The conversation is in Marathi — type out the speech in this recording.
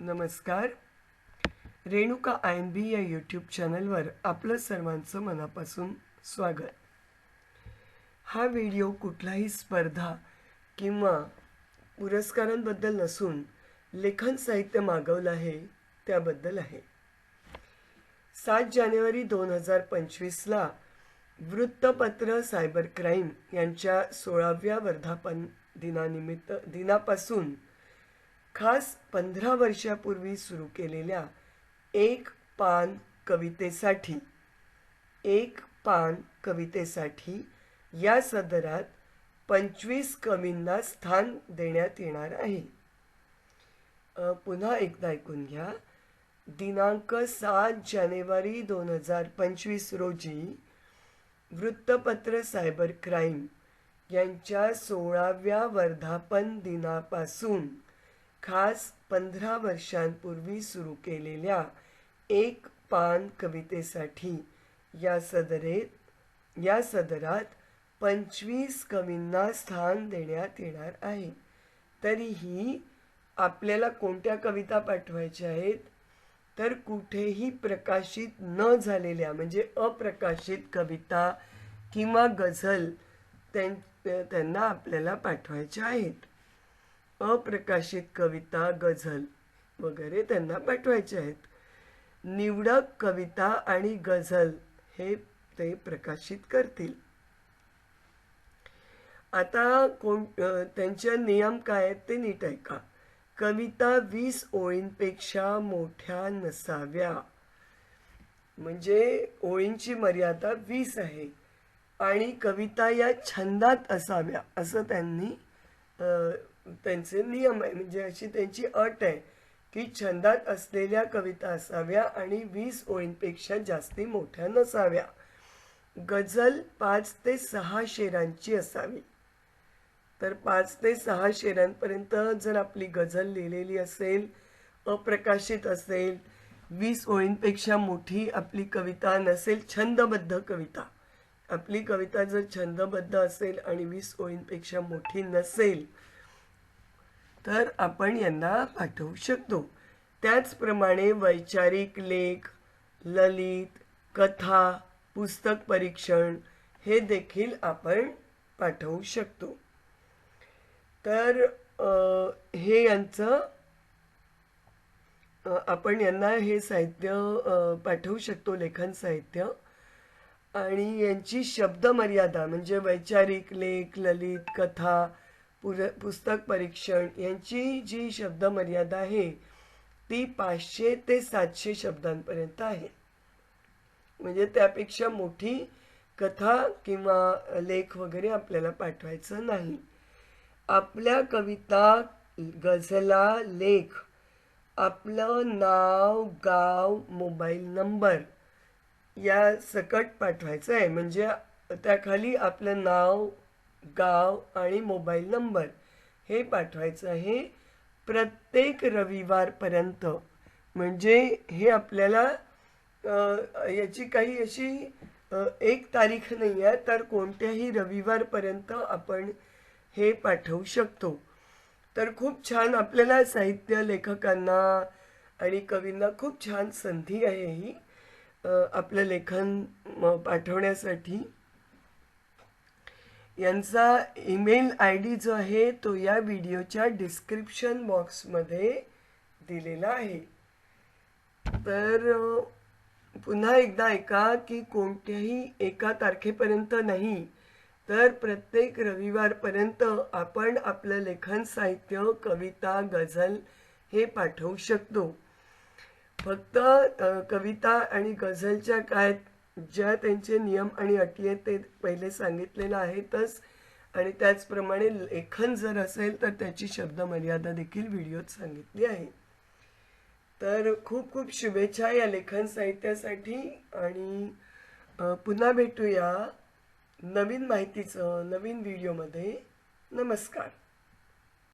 नमस्कार. रेणुका आय एन बी या यूट्यूब चॅनलवर आपलं सर्वांचं मनापासून स्वागत. हा व्हिडिओ कुठलाही स्पर्धा किंवा पुरस्कारांबद्दल नसून लेखन साहित्य मागवलं आहे त्याबद्दल आहे. सात जानेवारी दोन हजार पंचवीसला वृत्तपत्र सायबर क्राईम यांच्या सोळाव्या वर्धापन दिनानिमित्त दिनापासून खास पंधरा वर्षापूर्वी सुरू केलेल्या एक पान कवितेसाठी एक पान कवितेसाठी या सदरात पंचवीस कवींना स्थान देण्यात येणार आहे. पुन्हा एकदा ऐकून घ्या. दिनांक सात जानेवारी दोन हजार पंचवीस रोजी वृत्तपत्र सायबर क्राईम यांच्या सोळाव्या वर्धापन दिनापासून खास पंधरा वर्षांपूर्वी सुरू केलेल्या एक पान कवितेसाठी या सदरेत या सदरात पंचवीस कवींना स्थान देण्यात येणार आहे. तरीही आपल्याला कोणत्या कविता पाठवायच्या आहेत? तर कुठेही प्रकाशित न झालेल्या म्हणजे अप्रकाशित कविता किंवा गझल त्यां त्यांना आपल्याला पाठवायच्या आहेत. अप्रकाशित कविता गझल वगैरे त्यांना पाठवायचे आहेत. निवडक कविता आणि गझल हे ते प्रकाशित करतील. आता कोण त्यांच्या त्यांचे नियम काय आहेत ते नीट ऐका. कविता वीस ओळींपेक्षा मोठ्या नसाव्या. म्हणजे ओळींची मर्यादा वीस आहे. आणि कविता या छंदात असाव्या असं त्यांनी त्यांचे नियम आहे. म्हणजे अशी त्यांची अट आहे की छंदात असलेल्या कविता असाव्या आणि वीस ओळींपेक्षा जास्ती मोठ्या नसाव्या. गझल पाच ते सहा शेरांची असावी. तर पाच ते सहा शेरांपर्यंत जर आपली गझल लिहिलेली असेल अप्रकाशित असेल वीस ओळींपेक्षा मोठी आपली कविता नसेल छंदबद्ध कविता. आपली कविता जर छंदबद्ध असेल आणि वीस ओळींपेक्षा मोठी नसेल तर आपण यांना पाठवू शकतो. त्याचप्रमाणे वैचारिक लेख ललित कथा पुस्तक परीक्षण हे देखील आपण पाठवू शकतो. तर हे यांचं आपण यांना हे साहित्य पाठवू शकतो लेखन साहित्य. आणि यांची शब्द मर्यादा म्हणजे वैचारिक लेख ललित कथा पुर पुस्तक परीक्षण यांची जी शब्द मर्यादा आहे ती पाचशे ते सातशे शब्दांपर्यंत आहे. म्हणजे त्यापेक्षा मोठी कथा किंवा लेख वगैरे आपल्याला पाठवायचं नाही. आपल्या कविता गझला लेख आपलं नाव गाव मोबाईल नंबर या सकट पाठवायचं आहे. म्हणजे त्याखाली आपलं नाव गाव आणि मोबाईल नंबर हे पाठवायचं आहे प्रत्येक रविवारपर्यंत. म्हणजे हे आपल्याला याची काही अशी एक तारीख नाही आहे तर कोणत्याही रविवारपर्यंत आपण हे पाठवू शकतो. तर खूप छान आपल्याला साहित्य लेखकांना आणि कवींना खूप छान संधी आहे ही आपलं लेखन पाठवण्यासाठी. यांचा ईमेल आय डी जो आहे तो या व्हिडिओच्या डिस्क्रिप्शन बॉक्समध्ये दिलेला आहे. तर पुन्हा एकदा ऐका की कोणत्याही एका तारखेपर्यंत नाही तर प्रत्येक रविवारपर्यंत आपण आपलं लेखन साहित्य कविता गझल हे पाठवू शकतो. फक्त कविता आणि गझलच्या काय ज्या त्यांचे नियम आणि अटी आहेत ते पहिले सांगितलेलं आहेतच आणि त्याचप्रमाणे लेखन जर असेल तर त्याची शब्द मर्यादा देखील व्हिडिओत सांगितली आहे. तर खूप खूप शुभेच्छा या लेखन साहित्यासाठी आणि पुन्हा भेटूया नवीन माहितीचं नवीन व्हिडिओमध्ये. नमस्कार.